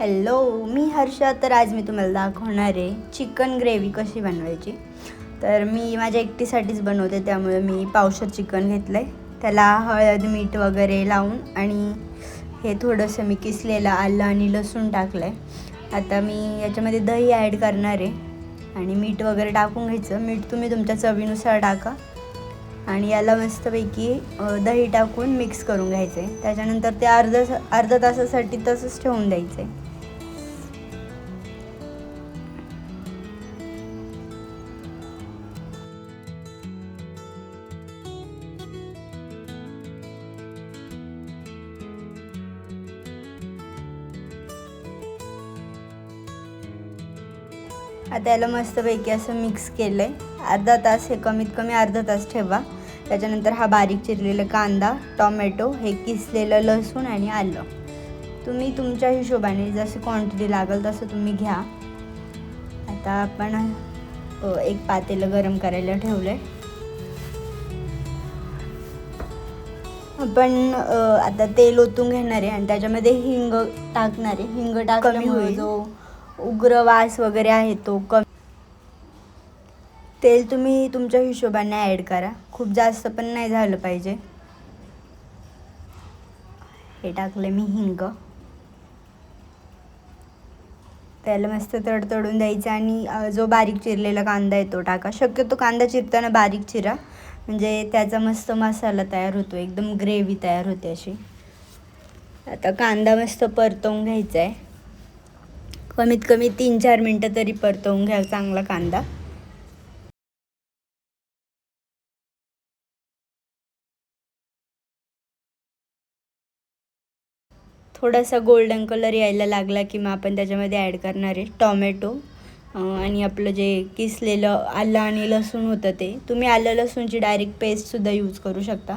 Hello मी हर्षा. तर आज मी तुम्हाला दाखवणार आहे चिकन ग्रेव्ही कशी बनवायची. तर मी माझ्या एकटीसाठीच बनवते त्यामुळे मी पावसात चिकन घेतलं आहे त्याला हळद मीठ वगैरे लावून आणि हे थोडंसं मी किसलेलं आलं आणि लसूण टाकलं आहे आता मी याच्यामध्ये दही ॲड करणार आहे आणि मीठ वगैरे टाकून घ्यायचं. मीठ तुम्ही तुमच्या चवीनुसार टाका. आणि याला मस्तपैकी दही टाकून मिक्स करून घ्यायचं आहे त्याच्यानंतर ते अर्धा अर्धा तासासाठी तसंच ठेवून द्यायचं आहे आता याला मस्तपैकी असं मिक्स केलं आहे अर्धा तास हे कमीत कमी अर्धा तास ठेवा. त्याच्यानंतर हा बारीक चिरलेला कांदा टॉमॅटो हे किसलेलं लसूण आणि आलं. तुम्ही तुमच्या हिशोबाने जशी क्वांटिटी लागेल तसं तुम्ही घ्या. आता आपण एक पातेलं गरम करायला ठेवलं आहे आपण आता तेल ओतून घेणार आहे आणि त्याच्यामध्ये हिंग टाकणार. आहे हिंग टाकल्यामुळे जो उग्र वास वगैरे आहे तो कमी. तेल तुम्ही तुमच्या हिशोबाने ॲड करा. खूप जास्त पण नाही झालं पाहिजे. हे टाकलं मी हिंग. त्याला मस्त तडतडून द्यायचं आणि जो बारीक चिरलेला कांदा आहे तो टाका. शक्यतो कांदा चिरताना बारीक चिरा. म्हणजे त्याचा मस्त मसाला तयार होतो. एकदम ग्रेव्ही तयार होते अशी आता कांदा मस्त परतवून घ्यायचा आहे कमीत कमी तीन चार मिनटं तरी परतवून घ्या चांगला कांदा. थोडासा गोल्डन कलर यायला लागला की मग आपण त्याच्यामध्ये ॲड करणार आहे टॉमॅटो. आणि आपलं जे किसलेलं आलं आणि लसूण होतं ते. तुम्ही आलं लसूणची डायरेक्ट पेस्टसुद्धा यूज करू शकता.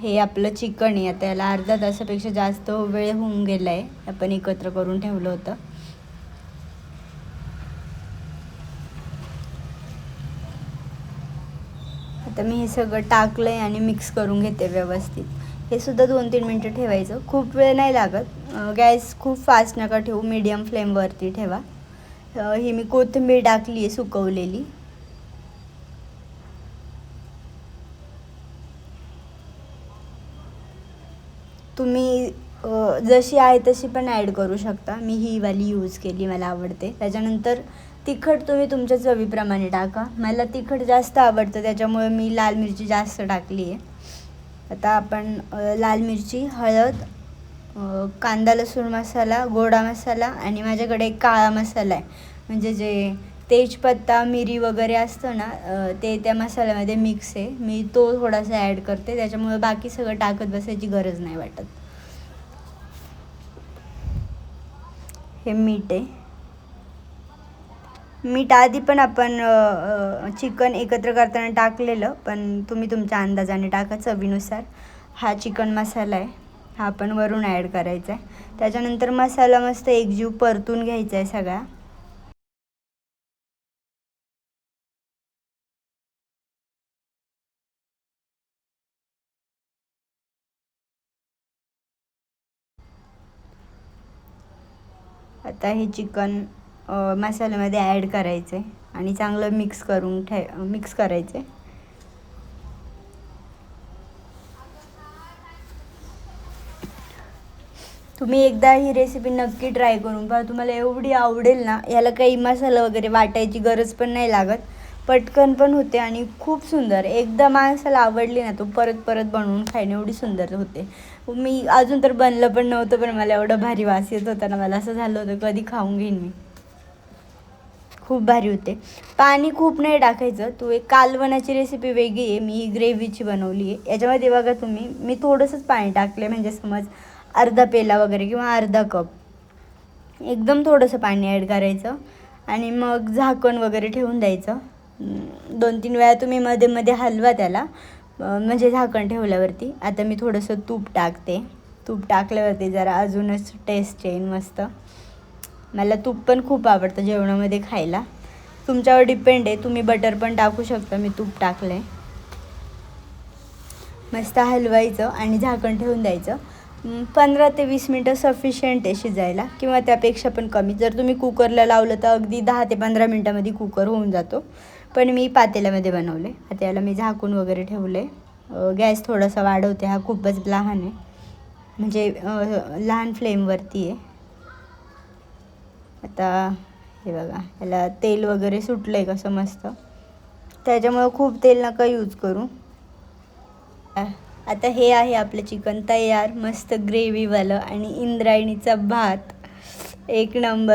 हे आपलं चिकन आहे आता याला अर्धा तासापेक्षा जास्त वेळ होऊन गेला आहे आपण एकत्र करून ठेवलं होतं. आता मी हे सगळं टाकलं आहे आणि मिक्स करून घेते व्यवस्थित. हे सुद्धा दोन तीन मिनटं ठेवायचं. खूप वेळ नाही लागत. गॅस खूप फास्ट नका ठेवू. मीडियम फ्लेमवरती ठेवा. ही मी कोथिंबीर टाकली आहे सुकवलेली. तुम्ही जशी आहे तशी पण ॲड करू शकता. मी ही वाली यूज केली मला आवडते. त्याच्यानंतर तिखट तुम्ही तुमच्या चवीप्रमाणे टाका. मला तिखट जास्त आवडतं त्याच्यामुळे मी लाल मिरची जास्त टाकली आहे. आता आपण लाल मिरची हळद कांदा लसूण मसाला गोडा मसाला आणि माझ्याकडे एक काळा मसाला आहे. म्हणजे जे तेजपत्ता मिरी वगैरे असतं ना ते त्या मसाल्यामध्ये मिक्स आहे. मी तो थोडासा ॲड करते. त्याच्यामुळे बाकी सगळं टाकत बसायची गरज नाही वाटत. हे मीठ आहे. मीठ आधी पण आपण चिकन एकत्र करताना टाकलेलं पण तुम्ही तुमच्या अंदाजाने टाका चवीनुसार. हा चिकन मसाला आहे. हा आपण वरून ॲड करायचा आहे. त्याच्यानंतर मसाला मस्त एकजीव परतून घ्यायचा आहे सगळा. आता हे चिकन मसाल्यामध्ये ॲड करायचं आहे आणि चांगलं मिक्स करून ठे मिक्स करायचं आहे तुम्ही एकदा ही रेसिपी नक्की ट्राय करून पहा. तुम्हाला एवढी आवडेल ना याला काही मसाला वगैरे वाटायची गरज पण नाही लागत. पटकन पण होते आणि खूप सुंदर. एकदा माणसाला आवडली ना तो परत परत बनवून खायने एवढी सुंदर होते. मी अजून तर बनलं पण नव्हतं पण मला एवढं भारी वास येत होता ना मला असं झालं होतं कधी खाऊन घेईन मी. खूप भारी होते. पाणी खूप नाही टाकायचं. तू एक कालवणाची रेसिपी वेगळी आहे. मी ग्रेव्हीची बनवली आहे. याच्यामध्ये बघा तुम्ही मी थोडंसंच पाणी टाकले म्हणजे समज अर्धा पेला वगैरे किंवा अर्धा कप. एकदम थोडंसं पाणी ॲड करायचं. आणि मग झाकण वगैरे ठेवून द्यायचं. दोन तीन वेळा तुम्ही मध्ये मध्ये हलवा त्याला म्हणजे झाकण ठेवल्यावरती. आता मी थोडंसं तूप टाकते. तूप टाकल्यावरती जरा अजूनच टेस्ट येईन मस्त. मला तूप पण खूप आवडतं जेवणामध्ये खायला. तुमच्यावर डिपेंड आहे. तुम्ही बटर पण टाकू शकता. मी तूप टाकलं आहे मस्त हलवायचं आणि झाकण ठेवून द्यायचं. पंधरा ते वीस मिनटं सफिशियंट आहे शिजायला. किंवा त्यापेक्षा पण कमी. जर तुम्ही कुकरला लावलं तर अगदी दहा ते पंधरा मिनटामध्ये कुकर होऊन जातो. पण मी पातेल्यामध्ये बनवले. आता याला मी झाकून वगैरे ठेवले. गॅस थोडासा वाढवते. हा खूपच लहान आहे. म्हणजे लहान फ्लेमवरती आहे. आता हे बघा. याला तेल वगैरे सुटलं आहे कसं मस्त. त्याच्यामुळं खूप तेल नका यूज करू. आता हे आहे आपलं चिकन तयार. मस्त ग्रेव्हीवालं आणि इंद्रायणीचा भात. एक नंबर